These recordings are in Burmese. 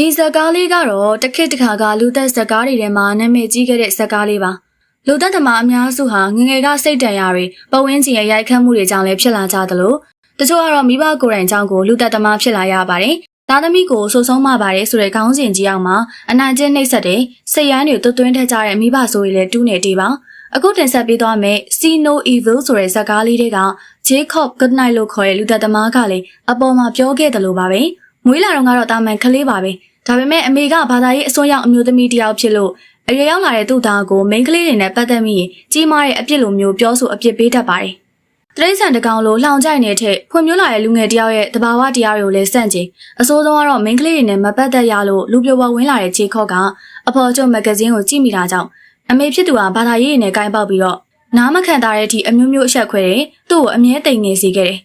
ဒီဇာတ်ကားလေးကတော့တစ်ခေတ်တစ်ခါကလူသက်ဇာတ်ကားတွေထဲမှာနာမည်ကြီးခဲ့တဲ့ဇာတ်ကားလေးပါလူသက်သမားအများစုဟာငယ်ငယ်ကစိတ်တန်ရာတွေပဝင်းချင်ရဲ့ရိုက်ခတ်မှုတွေကြောင့်လည်းဖြစ်လာကြသလိုတချို့ကတော့မိဘကိုယ်တိုင်ကြောင့်ကိုလူသက်သမားဖြစ်လာရပါတယ်သားသမီးကိုဆိုဆုံးမပါတယ်ဆိုတဲ့ခေါင်းစဉ်ကြီးအောင်မှာအနိုင်ကျင့်နှိပ်စက်တဲ့စိတ်ရမ်းတွေတွတ်သွင်းထက်ကြတဲ့မိဘဆိုရင်လည်းတူးနေတေးပါအခုတင်ဆက်ပေးသွားမယ် See No Evil ဆိုတဲ့ဇာတ်ကားလေးတွေက Jacob Goodnight လို့ခေါ်တဲ့လူသက်သမားကလည်းအပေါ်မှာပြောခဲ့တယ်လို့ပါပဲမွေးလာတော့ကတော့တာမန်ကလေးပါပဲ ဒါပေမဲ့အမေကဘာသာရေးအစွန်းရောက်အမျိုးသမီးတစ်ယောက်ဖြစ်လို့အရွယ်ရောက်လာတဲ့သူ့သားကိုမိန်းကလေးတွေနဲ့ပတ်သက်မိရင်ကြီးမားတဲ့အပြစ်လိုမျိုးပြောဆိုအပြစ်ပေးတတ်ပါတယ်။တရိษံတကောင်လိုလှောင်ကြိုက်နေတဲ့ဖွံ့ဖြိုးလာတဲ့လူငယ်တယောက်ရဲ့တဘာဝတရားတွေကိုလည်းစန့်ကျင်အစိုးဆုံးကတော့မိန်းကလေးတွေနဲ့မပတ်သက်ရလို့လူပြိုပေါ်ဝင်လာတဲ့ခြေခော့ကအဖော်ကျုံမဂ္ဂဇင်းကိုကြည့်မိတာကြောင့်အမေဖြစ်သူကဘာသာရေးတွေနဲ့ကိုင်းပေါက်ပြီးတော့နားမခံတာတဲ့အထိအမျိုးမျိုးအဆက်ခွဲတယ်သူ့ကိုအမြဲတိမ်နေစေခဲ့တယ်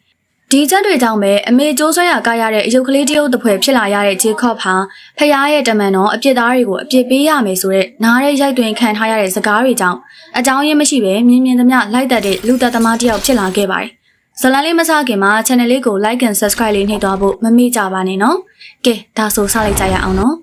ဒီချက်တွေကြောင့်ပဲအမေကျိုးဆွဲရကားရတဲ့အယုတ်ကလေးတရုပ်တစ်ဖွဲဖြစ်လာရတဲ့ဂျေကော့ဟာဖះရဲ့တမန်တော်အပြစ်သားတွေကိုအပြစ်ပေးရမယ်ဆိုတဲ့နားရဲရိုက်တွင်ခံထားရတဲ့စကားတွေကြောင့်အကြောင်းရင်းမရှိပဲမြင်မြင်သမျှလိုက်တတ်တဲ့လူသက်သမားတစ်ယောက်ဖြစ်လာခဲ့ပါတယ်။ဇလန်လေးမစခင်မှာ channel လေးကို like and subscribe လေးနှိပ်သွားဖို့မမေ့ကြပါနဲ့နော်။ကဲဒါဆိုစလိုက်ကြရအောင်နော်။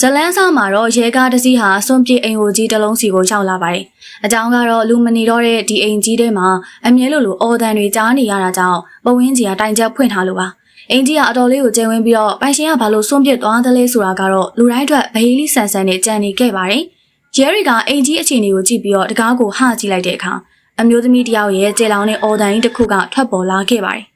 ဇလန်းဆောင်မှာတော့ရဲကားတစ်စီးဟာစွန့်ပစ်အိမ်ကိုကြီးတစ်လုံးစီကိုရောက်လာပါတယ်။အကြောင်းကတော့လူမနေတော့တဲ့ဒီအိမ်ကြီးထဲမှာအမြဲလိုလိုအော်တန်တွေကြားနေရတာကြောင့်ပဝင်းကြီးကတိုင်ချက်ဖွင့်ထားလို့ပါ။အိမ်ကြီးကအတော်လေးကိုကျဲဝင်းပြီးတော့ပိုင်ရှင်ကဘာလို့စွန့်ပစ်သွားသလဲဆိုတာကတော့လူတိုင်းအတွက်ဗဟီလီဆန်ဆန်နဲ့ကြံနေခဲ့ပါတယ်။ရဲရီကအိမ်ကြီးအခြေအနေကိုကြည့်ပြီးတော့တကားကိုဟကြည့်လိုက်တဲ့အခါအမျိုးသမီးတယောက်ရဲ့ကျေလောင်တဲ့အော်တန်ကြီးတစ်ခုကထွက်ပေါ်လာခဲ့ပါတယ်။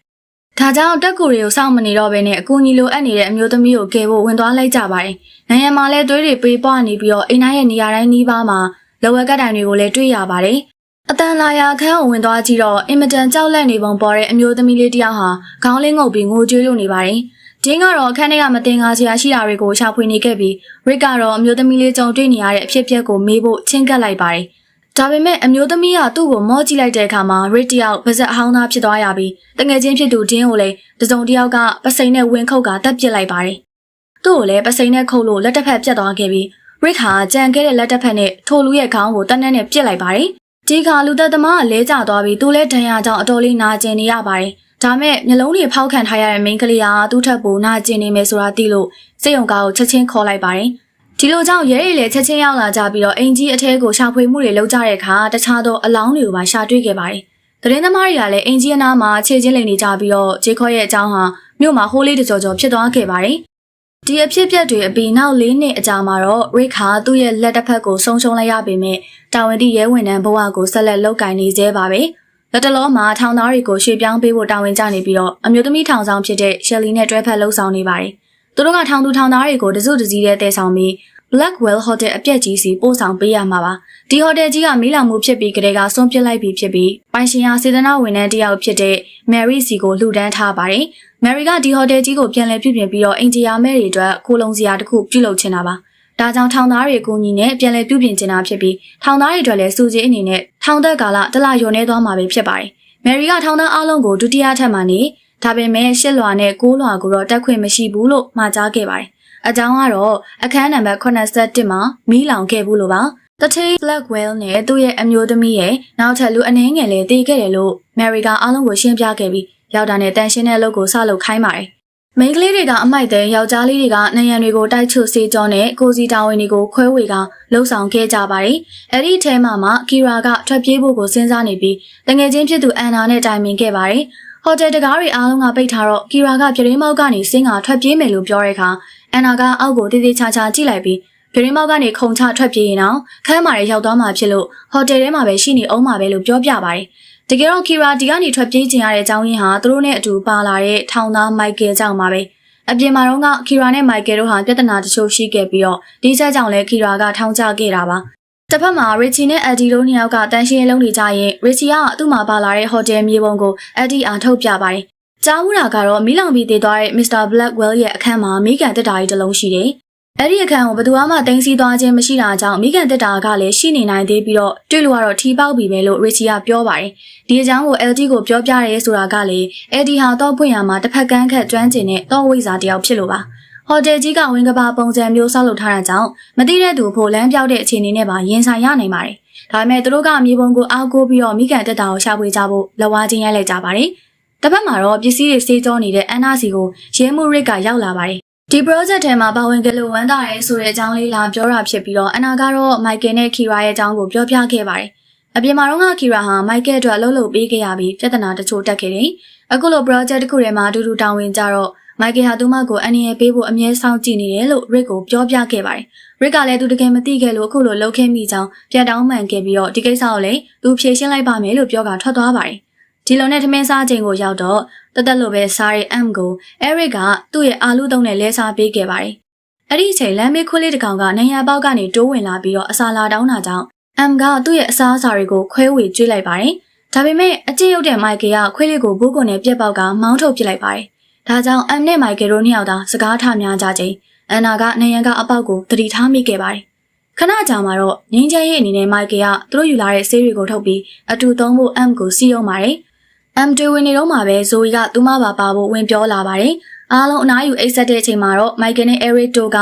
ဒါကြောင့်တက်ကူတွေကိုစောင့်မနေတော့ဘဲနဲ့အကူကြီးလိုအပ်နေတဲ့အမျိုးသမီးကိုကယ်ဖို့ဝင်သွားလိုက်ကြပါတယ်။နိုင်ငံမှာလည်းသွေးတွေပေးပွားနေပြီးတော့အိမ်သားရဲ့နေရာတိုင်းနီးပါးမှာလောဝက်ကတိုင်တွေကိုလည်းတွေ့ရပါတယ်။အတန်လာရာခန်းကိုဝင်သွားကြည့်တော့အင်မတန်ကြောက်လန့်နေပုံပေါ်တဲ့အမျိုးသမီးလေးတစ်ယောက်ဟာခေါင်းလေးငုပ်ပြီးငိုကြွေးလို့နေပါတယ်။ဒင်းကတော့အခန်းထဲကမတင်ကားစရာရှိတာတွေကိုရှာဖွေနေခဲ့ပြီးရစ်ကတော့အမျိုးသမီးလေးကြုံတွေ့နေရတဲ့အဖြစ်အပျက်ကိုမေးဖို့ချင်းကပ်လိုက်ပါတယ်။ ဒါပေမဲ့အမျိုးသမီးကသူ့ကိုမော့ကြည့်လိုက်တဲ့အခါမှာရစ်တယောက်ပါဇက်အဟောင်းသားဖြစ်သွားရပြီးတငယ်ချင်းဖြစ်သူဒင်းကိုလည်းတစုံတစ်ယောက်ကပစိန်နဲ့ဝင်ခုတ်ကတက်ပစ်လိုက်ပါတယ်။သူ့ကိုလည်းပစိန်နဲ့ခုတ်လို့လက်တစ်ဖက်ပြတ်သွားခဲ့ပြီးရစ်ဟာကြံခဲ့တဲ့လက်တစ်ဖက်နဲ့ထိုလူရဲ့ခေါင်းကိုတန်းတန်းနဲ့ပစ်လိုက်ပါတယ်။ဒီခါလူသက်သမားကလဲကျသွားပြီးသူလည်းဒဏ်ရာကြောင့်အတော်လေးနာကျင်နေရပါတယ်။ဒါမဲ့မျက်လုံးတွေဖောက်ခံထားရတဲ့မိန်းကလေးဟာသူ့ထက်ပိုနာကျင်နေမယ်ဆိုတာသိလို့စိတ်ယုံကားကိုချက်ချင်းခေါ်လိုက်ပါတယ်။ ဒီလိုကြောင့်ရဲရီလည်းချက်ချင်းရောက်လာကြပြီးတော့အင်ကြီးအထဲကိုရှာဖွေမှုတွေလုပ်ကြတဲ့အခါတခြားသောအလောင်းတွေကိုပါရှာတွေ့ခဲ့ပါတယ်။သတင်းသမားတွေကလည်းအင်ကြီးအနားမှာခြေချင်းလိမ်နေကြပြီးတော့ဂျေခေါ်ရဲ့အကြောင်းဟာမြို့မှာဟိုးလေးတကြော်ကြော်ဖြစ်သွားခဲ့ပါတယ်။ဒီအဖြစ်အပျက်တွေအပြီးနောက်၄နှစ်အကြာမှာတော့ရစ်ခါသူ့ရဲ့လက်တစ်ဖက်ကိုဆုံးရှုံးလိုက်ရပေမဲ့တာဝန်တိရဲဝင်တန်းဘဝကိုဆက်လက်လုပ်ကင်နေသေးပါပဲ။လက်တလောမှာထောင်သားတွေကိုရွှေ့ပြောင်းပေးဖို့တာဝန်ကျနေပြီးတော့အမျိုးသမီးထောင်ဆောင်ဖြစ်တဲ့ရှယ်လီနဲ့တွဲဖက်လှုပ်ဆောင်နေပါတယ်။ သူတို့ကထောင်သူထောင်သားတွေကိုတစုတစည်းတည်းတည်ဆောင်ပြီး Blackwell Hotel အပြက်ကြီးစီပို့ဆောင်ပေးရမှာပါ။ဒီဟိုတယ်ကြီးကမီးလောင်မှုဖြစ်ပြီးကလေးကစွန့်ပစ်လိုက်ပြီးဖြစ်ပြီးပိုင်ရှင်ဟာစေတနာဝန်ထမ်းတစ်ယောက်ဖြစ်တဲ့ Mary စီကိုလှူဒန်းထားပါတယ်။ Mary ကဒီဟိုတယ်ကြီးကိုပြန်လည်ပြုပြင်ပြီးတော့အင်ဂျီယာမဲတွေအတွက်ကိုလုံစရာတစ်ခုပြုလုပ်ချင်တာပါ။ဒါကြောင့်ထောင်သားတွေအကူအညီနဲ့ပြန်လည်ပြုပြင်ချင်တာဖြစ်ပြီးထောင်သားတွေအတွက်လည်းစူစီအနေနဲ့ထောင်သက်ကာလတလယုံနေသွားမှာပဲဖြစ်ပါတယ်။ Mary ကထောင်သားအလုံးကိုဒုတိယထပ်မှနေ ဒါပေမဲ့ရှစ်လွာနဲ့ကိုးလွာကိုတော့တက်ခွင့်မရှိဘူးလို့မှာကြားခဲ့ပါတယ်။အကြောင်းကတော့အခန်းနံပါတ်81မှာမီးလောင်ခဲ့ဘူးလို့ပါ။တထေး Blackwell နဲ့သူ့ရဲ့အမျိုးသမီးရဲ့နောက်ထပ်လူအနှင်းငယ်လေးတည်ခဲ့တယ်လို့ Mary ကအားလုံးကိုရှင်းပြခဲ့ပြီးရောက်တာနဲ့တန်ရှင်းတဲ့အလုပ်ကိုစလုပ်ခိုင်းပါတယ်။မိန်းကလေးတွေကအမိုက်တဲ့ယောက်ျားလေးတွေကနယံတွေကိုတိုက်ချုပ်စေးကြောနဲ့ကိုစီတာဝန်တွေကိုခွဲဝေကလှုပ်ဆောင်ခဲ့ကြပါတယ်။အဲ့ဒီအထဲမှာမှကီရာကထွက်ပြေးဖို့ကိုစဉ်းစားနေပြီးတငယ်ချင်းဖြစ်သူအန်နာနဲ့တိုင်ပင်ခဲ့ပါတယ်။ ဟိုတယ်တကားတွေအားလုံးကပိတ်ထားတော့ကီရာကပြတင်းမောက်ကနေစင်းကထွက်ပြေးမယ်လို့ပြောတဲ့အခါအန်နာကအောက်ကိုတေးသေးချာချာကြည့်လိုက်ပြီးပြတင်းမောက်ကနေခုံချထွက်ပြေးရင်တော့ခန်းမာရဲရောက်သွားမှာဖြစ်လို့ဟိုတယ်ထဲမှာပဲရှိနေအောင်မှာပဲလို့ပြောပြပါတယ်။တကယ်တော့ကီရာဒီကနေထွက်ပြေးခြင်းရတဲ့အကြောင်းရင်းဟာသူတို့နဲ့အတူပါလာတဲ့ထောင်သားမိုက်ကယ်ကြောင့်ပါပဲ။အပြင်မှာတော့ကီရာနဲ့မိုက်ကယ်တို့ဟာပြဿနာတချို့ရှိခဲ့ပြီးတော့ဒီချက်ကြောင့်လဲကီရာကထောင်ချခဲ့တာပါ။ တစ်ဖက်မှာရီချီနဲ့အက်ဒီတို့နှစ်ယောက်ကတန်ရှင်းလုံးနေကြရင်ရီချီကသူ့မှာပါလာတဲ့ဟိုတယ်မြေပုံကိုအက်ဒီအားထုတ်ပြပါတယ်။ကြားမှုတာကတော့မီလောင်ပြီးတည်သွားတဲ့ Mr. Blackwell ရဲ့အခန်းမှာမိကန်တက်တာကြီးတစ်လုံးရှိတယ်။အဲ့ဒီအခန်းကိုဘယ်သူမှတင်းစီသွားခြင်းမရှိတာကြောင့်မိကန်တက်တာကလည်းရှိနေနိုင်သေးပြီးတော့တွေ့လို့ကတော့ထီပေါက်ပြီပဲလို့ရီချီကပြောပါတယ်။ဒီအကြောင်းကို LD ကိုပြောပြရဲဆိုတာကလည်း LD ဟာတော့ဖွင့်ရမှာတစ်ဖက်ကန်းခက်ကျွမ်းကျင်တဲ့တော့ဝိဇာတယောက်ဖြစ်လို့ပါ။ ဟိုတယ်ကြီးကဝင်ကဘာပုံစံမျိုးဆောက်လုပ်ထားတာကြောင့်မသိတဲ့သူဖို့လမ်းပြောက်တဲ့အခြေအနေနဲ့ပါရင်ဆိုင်ရနိုင်ပါတယ်။ဒါပေမဲ့သူတို့ကမြေပုံကိုအောက်ကိုပြီးတော့မိကန်တက်တာကိုရှာဖွေကြဖို့လက်ဝါးချင်းရိုက်လိုက်ကြပါတယ်။တစ်ဖက်မှာတော့ပစ္စည်းတွေစေးကြောနေတဲ့အန်နာစီကိုရဲမှုရစ်ကရောက်လာပါတယ်ဒီ project ထဲမှာပါဝင်ကြလို့ဝမ်းသာရဲဆိုတဲ့အကြောင်းလေးလာပြောတာဖြစ်ပြီးတော့အနာကတော့ Michael နဲ့ Kira ရဲ့အကြောင်းကိုပြောပြခဲ့ပါတယ်။အပြင်မှာတော့ Kira ဟာ Michael အတွက်အလုပ်လုပ်ပေးခဲ့ရပြီးပြဿနာတချို့တက်ခဲ့တယ်။အခုလို project တစ်ခုထဲမှာအတူတူတာဝန်ကြတော့ Michael ဟာသူမကိုအန်ရပေးဖို့အမြဲစောင့်ကြည့်နေတယ်လို့ Rick ကိုပြောပြခဲ့ပါတယ်။ Rick ကလည်းသူတကယ်မသိခဲ့လို့အခုလိုလုပ်ခဲ့မိကြောင်းပြန်တောင်းပန်ခဲ့ပြီးတော့ဒီကိစ္စကိုလည်းသူဖြေရှင်းလိုက်ပါမယ်လို့ပြောကထွက်သွားပါတယ်။ဒီလိုနဲ့ထမင်းစားချိန်ကိုရောက်တော့တသက်လိုပဲစားတဲ့ M ကို Eric ကသူ့ရဲ့အာလူသုံးနဲ့လဲစားပေးခဲ့ပါတယ်။အဲ့ဒီအချိန်လမ်းမေးခွေးလေးတစ်ကောင်ကနေရပေါက်ကနေတိုးဝင်လာပြီးတော့အစာလာတောင်းတာကြောင့် M ကသူ့ရဲ့အစားအစာတွေကိုခွဲဝေကျွေးလိုက်ပါတယ်။ဒါပေမဲ့အကျင့်ရုပ်တဲ့ Michael ကခွေးလေးကိုဘူးကွန်နဲ့ပြက်ပေါက်ကမောင်းထုတ်ပစ်လိုက်ပါတယ်။ ဒါကြောင့် M နဲ့ Michael တို့နှစ်ယောက်သာစကားထများကြချိန်အန်နာကနေရန်ကအပေါက်ကိုတတိထားမိခဲ့ပါတယ်။ခဏကြာမှာတော့ငင်းချဲရဲ့အနေနဲ့ Michael ကသူတို့ယူလာတဲ့ဆေးတွေကိုထုတ်ပြီးအတူသုံးဖို့ M ကိုစီးရုံပါတယ်။ M တွေဝင်နေတော့မှပဲဇိုအီကသူမပါပါဖို့ဝင်ပြောလာပါတယ်။အားလုံးအနားယူအိတ်ဆက်တဲ့အချိန်မှာတော့ Michael နဲ့ Eric တို့က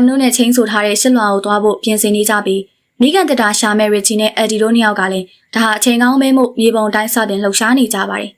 M တို့နဲ့ချင်းဆိုထားတဲ့ရှစ်လွှာကိုသွားဖို့ပြင်ဆင်နေကြပြီးမိကန်တတာရှာမဲ့ Richie နဲ့ Eddie တို့နှစ်ယောက်ကလည်းဒါဟာအချိန်ကောင်းမဲမှုမြေပုံတိုင်းစတင်လှုပ်ရှားနေကြပါတယ်။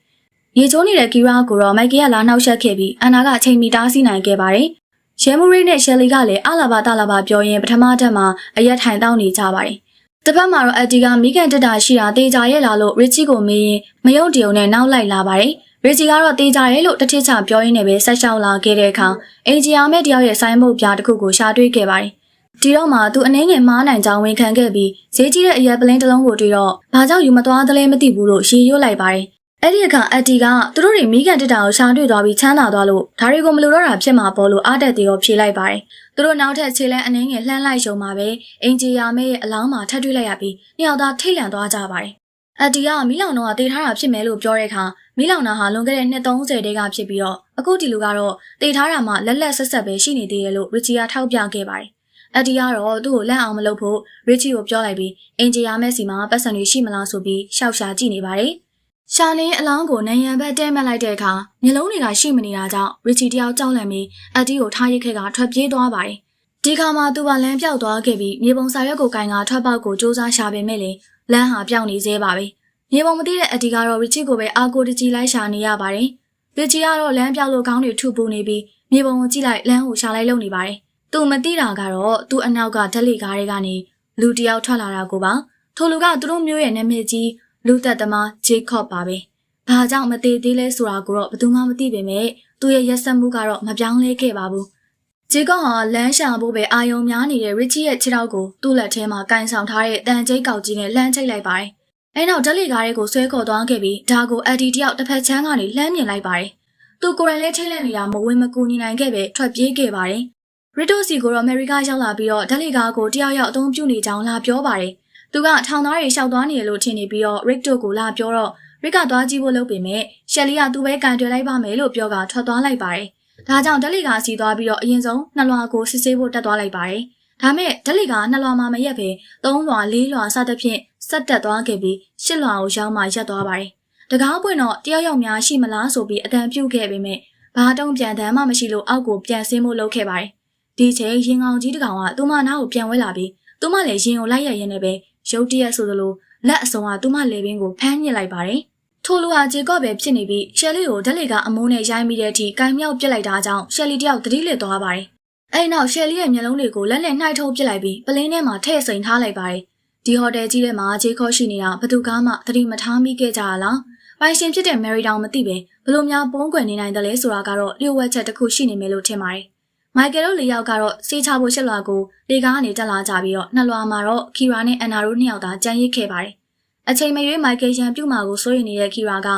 ရေချိုးနေတဲ့ကီရာကိုတော့ Michael ကလာနှောက်ယှက်ခဲ့ပြီးအန်နာကအချိန်မီတားဆီးနိုင်ခဲ့ပါတယ်။ရဲမူရိနဲ့ Shelly ကလည်းအလာဘာတလာဘာပြောရင်းပထမထက်မှာအရက်ထိုင်တောင်းနေကြပါတယ်။တစ်ဖက်မှာတော့ Eddie ကမိကန်တတာရှိတာတေချာရဲ့လာလို့ Richie ကိုမေးရင်မယုံတယုံနဲ့နောက်လိုက်လာပါတယ်။ရေဂျီကတော့တေးကြရဲလို့တထစ်ချပြောရင်းနဲ့ပဲဆက်ရှောက်လာခဲ့တဲ့အခါအင်ဂျီယာမဲ့တယောက်ရဲ့ဆိုင်းဘုတ်ပြားတစ်ခုကိုရှာတွေ့ခဲ့ပါတယ်။ဒီတော့မှသူအနှင်းငယ်မားနိုင်ကြောင်းဝန်ခံခဲ့ပြီးဈေးကြီးတဲ့အရက်ပလင်းတစ်လုံးကိုတွေ့တော့ဘာကြောင့်ယူမသွားသလဲမသိဘူးလို့ရေရွတ်လိုက်ပါတယ်။ အဲ့ဒီအခါအက်တီကသူတို့တွေမိကန်တက်တာကိုရှာတွေ့သွားပြီးချမ်းသာသွားလို့ဒါတွေကိုမလိုတော့တာဖြစ်မှာပေါ့လို့အားတက်သေးကိုဖြေလိုက်ပါတယ်။သူတို့နောက်ထပ်ခြေလန်းအနှင်းငယ်လှမ်းလိုက်ရှုံမှာပဲအင်ဂျီယာမဲ့ရဲ့အလောင်းမှာထပ်တွေ့လိုက်ရပြီးနှစ်ယောက်သားထိတ်လန့်သွားကြပါတယ်။အက်တီကမီလောင်တော့တေးထားတာဖြစ်မယ်လို့ပြောတဲ့အခါမီလောင်နာဟာလွန်ခဲ့တဲ့နှစ်30တဲကဖြစ်ပြီးတော့အခုဒီလူကတော့တေးထားတာမှလက်လက်ဆက်ဆက်ပဲရှိနေသေးတယ်လို့ရစ်ချီကထောက်ပြခဲ့ပါတယ်။အက်တီကတော့သူ့ကိုလက်အောင်မလုပ်ဖို့ရစ်ချီကိုပြောလိုက်ပြီးအင်ဂျီယာမက်စီမှာပတ်စံတွေရှိမလားဆိုပြီးရှောက်ရှာကြည့်နေပါတယ်။ ရှာလင်းအလောင်းကိုနယံဘက်တဲမှတ်လိုက်တဲ့အခါမျိုးလုံးတွေကရှိမနေတာကြောင့်ရစ်ချီတယောက်ကြောက်လန့်ပြီးအက်တီကိုထားရစ်ခဲ့ကထွက်ပြေးသွားပါတယ်။ဒီခါမှာသူကလမ်းပြောက်သွားခဲ့ပြီးမြေပုံစာရွက်ကိုကင်ကထွက်ပေါက်ကိုစူးစမ်းရှာပေမဲ့လေလမ်းဟာပြောင်းနေသေးပါပဲ။မြေပုံမသိတဲ့အက်တီကတော့ရစ်ချီကိုပဲအာကိုတကြီးလိုက်ရှာနေရပါတယ်။ရစ်ချီကတော့လမ်းပြောက်လို့ခေါင်းတွေထုပူနေပြီးမြေပုံကိုကြည့်လိုက်လမ်းကိုရှာလိုက်လုံနေပါတယ်။သူမသိတာကတော့သူ့အနောက်ကဓက်လီကားတွေကနေလူတယောက်ထွက်လာတာကိုပါ။ထိုလူကသူတို့မျိုးရဲ့နာမည်ကြီး လူသက်သမားဂျေကော့ပါပဲ။ဘာကြောင့်မသေးသေးလဲဆိုတာကိုတော့ဘယ်သူမှမသိပေမဲ့သူ့ရဲ့ရက်စက်မှုကတော့မပြောင်းလဲခဲ့ပါဘူး။ဂျေကော့ဟာလမ်းရှာဖို့ပဲအာယုံများနေတဲ့ရစ်ချီရဲ့ခြေထောက်ကိုသူ့လက်ထဲမှာကန်ဆောင်ထားတဲ့တန်ကျိတ်ကောက်ကြီးနဲ့လှမ်းချိတ်လိုက်ပါတယ်။အဲနောက်ဓက်လီကားတွေကိုဆွဲခေါ်သွားခဲ့ပြီးဒါကိုအက်ဒီတယောက်တစ်ဖက်ချမ်းကနေလှမ်းမြင်လိုက်ပါတယ်။သူကိုယ်တိုင်လည်းထိတ်လန့်နေတာမဝင်မကူညီနိုင်ခဲ့ပဲထွက်ပြေးခဲ့ပါတယ်။ရစ်တိုစီကိုတော့အမေရိကရောက်လာပြီးတော့ဓက်လီကားကိုတယောက်ယောက်အသုံးပြုနေကြောင်းလာပြောပါတယ်။ သူကထောင်သားတွေရှောက်သွားနေရလို့ထင်နေပြီးတော့ရစ်တိုကိုလာပြောတော့ရစ်ကသွားကြည့်ဖို့လုပ်ပေမဲ့ရှယ်လီကသူ့ပဲကန်တွယ်လိုက်ပါမယ်လို့ပြောကထွက်သွားလိုက်ပါတယ်။ဒါကြောင့်ဓက်လီကာစီသွားပြီးတော့အရင်ဆုံးနှလွာကိုစစ်ဆေးဖို့တက်သွားလိုက်ပါတယ်။ဒါမဲ့ဓက်လီကနှလွာမှာမရက်ပဲသုံးလွာလေးလွာစသဖြင့်ဆက်တက်သွားခဲ့ပြီးရှစ်လွာကိုရောက်မှရက်သွားပါတယ်။တကားပွင့်တော့တယောက်ယောက်များရှိမလားဆိုပြီးအတန်ပြုတ်ခဲ့ပေမဲ့ဘာတုံးပြန်တမ်းမှမရှိလို့အောက်ကိုပြန်ဆင်းဖို့လုပ်ခဲ့ပါတယ်။ဒီချိန်ရင်ကောင်ကြီးတကောင်ကသူမနားကိုပြန်ဝဲလာပြီးသူမလည်းရင်ကိုလိုက်ရရင်လည်းပဲ ရုတ်တရက်ဆိုသလိုလက်အစုံကသူမလေပင်ကိုဖမ်းညစ်လိုက်ပါတယ်။ထိုလူဟာဂျေကော့ပဲဖြစ်နေပြီးရှယ်လီကိုဓက်လီကအမိုးနဲ့ရိုင်းမိတဲ့အထိကင်မြောက်ပစ်လိုက်တာကြောင့်ရှယ်လီတယောက်သတိလစ်သွားပါတယ်။အဲဒီနောက်ရှယ်လီရဲ့မျက်လုံးတွေကိုလက်နဲ့နှိုက်ထုတ်ပစ်လိုက်ပြီးပလင်းထဲမှာထည့်စိန်ထားလိုက်ပါတယ်။ဒီဟိုတယ်ကြီးထဲမှာဂျေကော့ရှိနေတာဘသူကားမှသတိမထားမိခဲ့ကြရလား။ပိုင်ရှင်ဖြစ်တဲ့မယ်ရီတောင်မသိပဲဘလို့များပုံးကွယ်နေနိုင်တယ်လဲဆိုတာကတော့လျှို့ဝှက်ချက်တစ်ခုရှိနေမယ်လို့ထင်ပါတယ်။ မိုက်ကယ်တို့လေးယောက်ကတော့စေးချဖို့ရှစ်လွာကိုလေကားကနေတက်လာကြပြီးတော့နှစ်လွာမှာတော့ခီရာနဲ့အန်နာတို့နှစ်ယောက်သာကြံရစ်ခဲ့ပါတယ်။အချိန်မရွေးမိုက်ကယ်ရန်ပြုတ်မာကိုစိုးရိမ်နေတဲ့ခီရာက